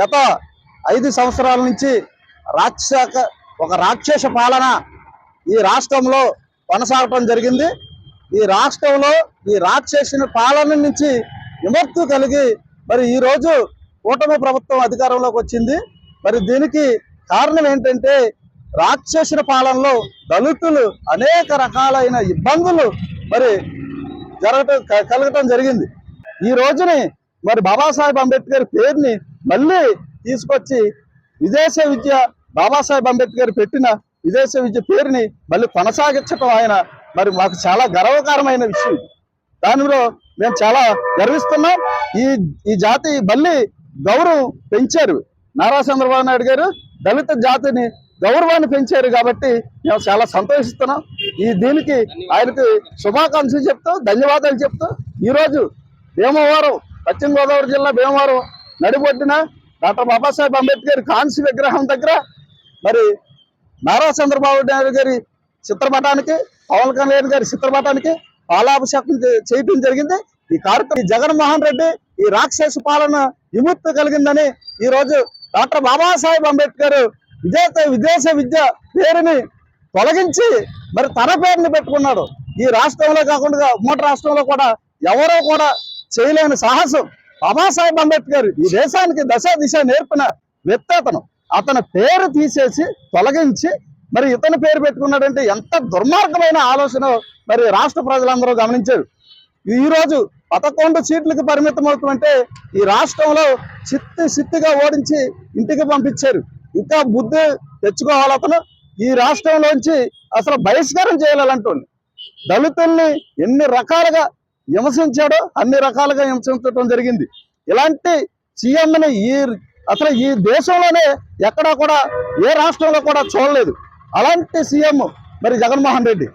గత ఐదు సంవత్సరాల నుంచి రాక్షక ఒక రాక్షస పాలన ఈ రాష్ట్రంలో కొనసాగటం జరిగింది. ఈ రాష్ట్రంలో ఈ రాక్షసిన పాలన నుంచి విమర్తు కలిగి మరి ఈ రోజు కూటమి ప్రభుత్వం అధికారంలోకి వచ్చింది. మరి దీనికి కారణం ఏంటంటే రాక్షసుల పాలనలో దళితులు అనేక రకాలైన ఇబ్బందులు మరి జరగటం కలగటం జరిగింది. ఈ రోజుని మరి బాబాసాహెబ్ అంబేద్కర్ పేరుని మళ్ళీ తీసుకొచ్చి విదేశ విద్య బాబాసాహెబ్ అంబేద్కర్ పెట్టిన విదేశ విద్య పేరుని మళ్ళీ కొనసాగించడం ఆయన మరి మాకు చాలా గర్వకారమైన విషయం దానిలో మేము చాలా గర్విస్తున్నాం. ఈ ఈ జాతి మళ్ళీ గౌరవం పెంచారు. నారా చంద్రబాబు నాయుడు గారు దళిత జాతిని గౌరవాన్ని పెంచారు కాబట్టి మేము చాలా సంతోషిస్తున్నాం. ఈ దీనికి ఆయనకి శుభాకాంక్షలు చెప్తూ ధన్యవాదాలు చెప్తూ ఈరోజు భీమవరం పశ్చిమ గోదావరి జిల్లా భీమవరం నడిపొట్టిన డాక్టర్ బాబాసాహెబ్ అంబేద్కర్ కాంస్య విగ్రహం దగ్గర మరి నారా చంద్రబాబు నాయుడు గారి చిత్రపటానికి పవన్ కళ్యాణ్ గారి చిత్రపటానికి పాలాభిషేకం చేయటం చేయడం జరిగింది. ఈ కార్యక్రమం ఈ జగన్మోహన్ రెడ్డి ఈ రాక్షస పాలన విముక్తి కలిగిందని ఈ రోజు డాక్టర్ బాబాసాహెబ్ అంబేద్కర్ విదేశ విదేశ విద్య పేరుని తొలగించి మరి తన పేరుని పెట్టుకున్నాడు. ఈ రాష్ట్రంలో కాకుండా ఉమ్మడి రాష్ట్రంలో కూడా ఎవరో కూడా చేయలేని సాహసం బాబాసాహెబ్ అంబేద్కర్ ఈ దేశానికి దశ దిశ నేర్పిన వ్యక్తి అతను అతని పేరు తీసేసి తొలగించి మరి ఇతని పేరు పెట్టుకున్నాడంటే ఎంత దుర్మార్గమైన ఆలోచన మరి రాష్ట్ర ప్రజలందరూ గమనించారు. ఈ రోజు పదకొండు సీట్లకు పరిమితం అవుతుందంటే ఈ రాష్ట్రంలో చిత్తి చిత్తుగా ఓడించి ఇంటికి పంపించారు. ఇంకా బుద్ధి తెచ్చుకోవాలి అతను. ఈ రాష్ట్రంలోంచి అసలు బహిష్కారం చేయాలంటుంది దళితుల్ని ఎన్ని రకాలుగా హింసించాడో అన్ని రకాలుగా హింసించడం జరిగింది. ఇలాంటి సీఎంని ఈ అసలు ఈ దేశంలోనే ఎక్కడా కూడా ఏ రాష్ట్రంలో కూడా చూడలేదు. అలాంటి సీఎం మరి జగన్మోహన్ రెడ్డి.